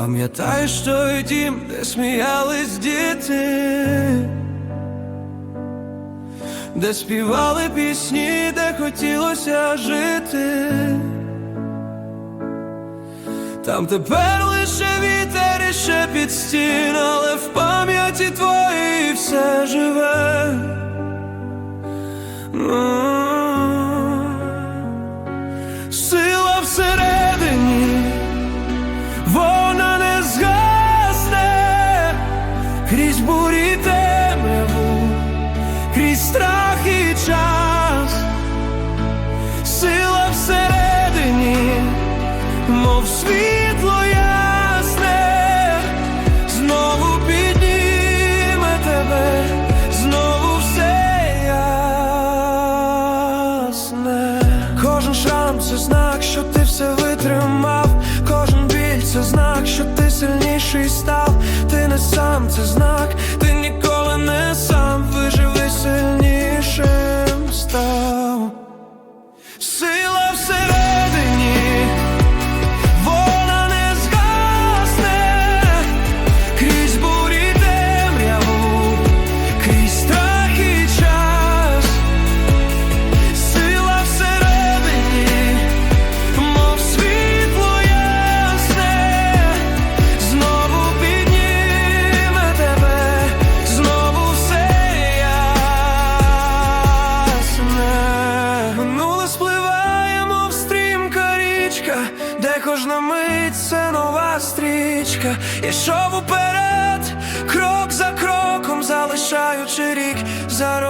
Пам'ятаєш той дім, де сміялись діти, де співали пісні, де хотілося жити. Там тепер лише вітер і під стін, але в пам'яті твоїй все живе. Сила всередині, час, сила всередині, мов світло ясне, знову підніме тебе, знову все ясне. Кожен шрам це знак, що ти все витримав, кожен біль це знак, що ти сильніший став. Ти не сам, це знак, де кожна мить це нова стрічка. Ішов уперед, крок за кроком, залишаючи рік за роком.